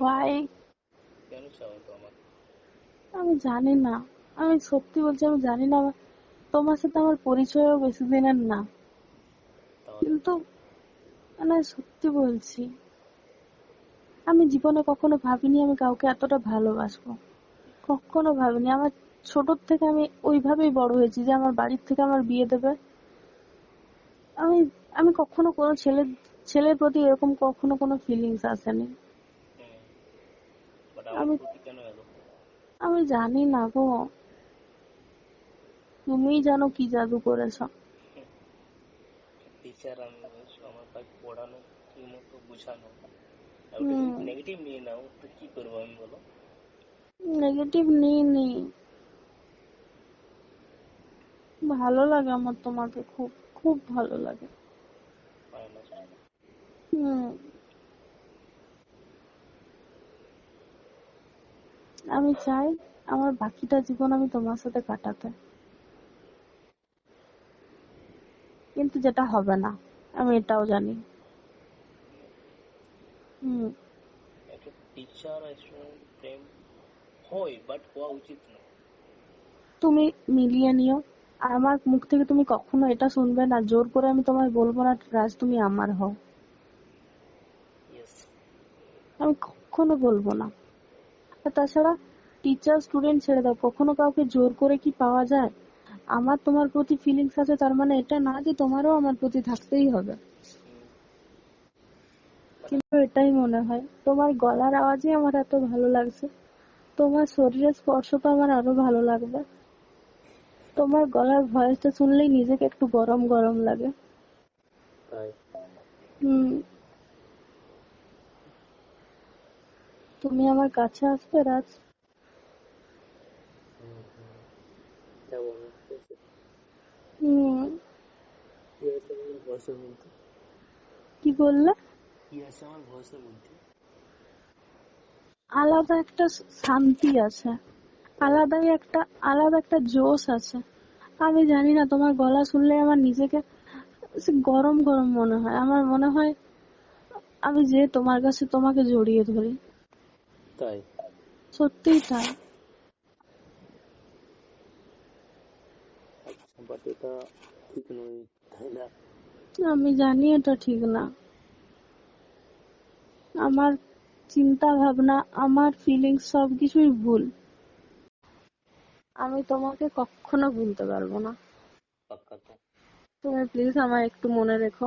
ভাই আমি জানি না। আমি সত্যি বলছি, আমি জানি না। তোমার সাথে আমার পরিচয়ও বেশি দিনের না। কিন্তু মানে সত্যি বলছি, আমি জীবনে কখনো ভাবিনি আমি কাউকে এতটা ভালোবাসবো। কখনো ভাবিনি। আমার ছোট থেকে আমি ওইভাবেই বড় হয়েছি যে আমার বাড়ির থেকে আমার বিয়ে দেবে। আমি আমি কখনো কোনো ছেলের ছেলের প্রতি এরকম কখনো কোনো ফিলিংস আসেনি। আমি- আমি জানি না গো। তুমিই জানো কি জাদু করেছ। টিচার আমি আমার পড়ানো ঠিক মতো বোঝানো। নেগেটিভ নিয়ে নাও তো কি করব আমি বলো? নেগেটিভ নিইনি ভালো লাগে আমার তোমাকে খুব খুব ভালো লাগে। না। হুম। আমি চাই আমার বাকিটা জীবন আমি তোমার সাথে কাটাতে। কিন্তু যেটা হবে না আমি এটাও জানি। হুম। তুমি মিলিয়ে নিও। আর আমার মুখ থেকে তুমি কখনো এটা শুনবে না জোর করে আমি তোমায় বলব না রাজ তুমি আমার হও। আমি কখনো বলব না। আর তাছাড়া টিচার স্টুডেন্ট ছেড়ে দাও। কখনো কাউকে জোর করে কি পাওয়া যায়? আমার তোমার প্রতি ফিলিংস আছে তার মানে এটা না যে তোমারও আমার প্রতি থাকতেই হবে। কিন্তু এটাই মনে হয় তোমার গলার আওয়াজই আমার এত ভালো লাগছে। তোমার শরীরের স্পর্শ তো আমার আরও ভালো লাগবে। তোমার গলার ভয়েসটা শুনলেই নিজেকে একটু গরম গরম লাগে হুম। তুমি আমার কাছে আসবে, রাজ? কি বললে? আলাদা একটা শান্তি আছে। আলাদাই একটা, আলাদা একটা জোশ আছে। আমি জানি না, তোমার গলা শুনলে আমার নিজেকে গরম গরম মনে হয়। আমার মনে হয় আমি যে তোমার কাছে তোমাকে জড়িয়ে ধরি। তাই? সত্যিই তাই। বাট এটা ঠিক নয় তাই না? আমি জানি এটা ঠিক না। আমার চিন্তা ভাবনা আমার ফিলিংস সবকিছুই ভুল। আমি তোমাকে কখনো ভুলতে পারব না। তুমি প্লিজ আমায় একটু মনে রেখো।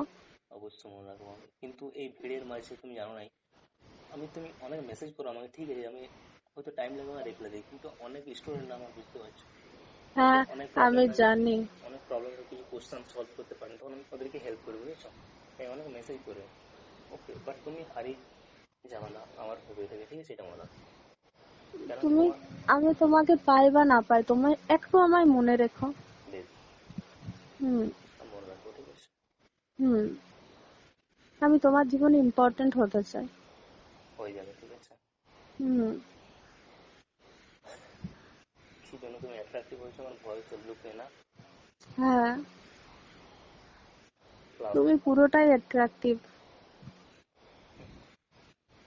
অবশ্যই মনে রাখব। কিন্তু এই ভিড়ের মাঝে তুমি জানো নাই আমি তুমি অনেক মেসেজ করো আমাকে ঠিক আছে আমি হয়তো টাইম লাগে আমার রিপ্লাই দিই কিন্তু অনেক স্টুডেন্ট আমার বুঝতে পারছ। হ্যাঁ আমি জানি। অনেক প্রবলেমের কিছু কোশ্চেন সলভ করতে পারেন তখন আমি ওদেরকে হেল্প করি বুঝেছ? তাই অনেক মেসেজ করে। ওকে বাট তুমি হারিয়ে যাবে না আমার ভেবে থেকে ঠিক আছে? এটা মনে তুমি আমি তোমাকে পাই বা না পাই তোমার একটু আমায় মনে রেখো। হুম। হুম। আমি তোমার জীবনে ইম্পর্টেন্ট হতে চাই। হয়ে যাবে ঠিক আছে? হুম। কি জন্য তুমি অ্যাট্রাক্টিভ হয়েছো আমার ভয়েস ডেভেলপে না। হ্যাঁ। তুমি পুরোটাই অ্যাট্রাকটিভ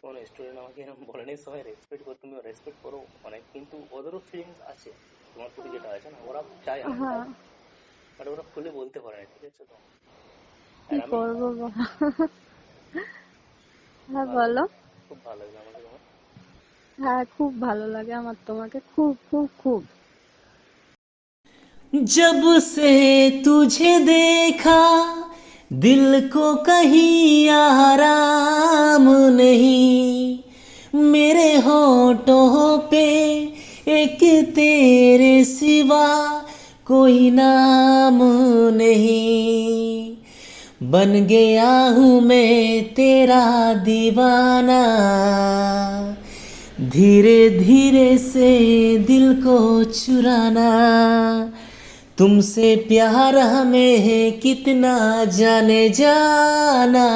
কোন স্টুডেন্ট আমাকে এরকম বলেনি সবাই রেসপেক্ট করো তুমি রেসপেক্ট করো অনেক কিন্তু ওদেরও ফিলিংস আছে। তোমার প্রতি যেটা আছে না ওরা চায় না। হ্যাঁ। বাট ওরা খুলে বলতে পারে না ঠিক আছে তো? কি করব বলো? হ্যাঁ বলো। খুব ভালো লাগলো আমাকে তোমার হ্যাঁ খুব ভালো লাগে আমার তোমাকে খুব খুব খুব जब से तुझे देखा दिल को कहीं आराम नहीं मेरे होठों पे एक तेरे सिवा कोई नाम नहीं बन गया हूँ मैं तेरा दीवाना। धीरे धीरे से दिल को चुराना। तुमसे प्यार हमें है कितना जाने जाना।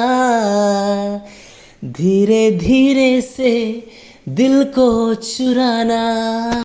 धीरे धीरे से दिल को चुराना।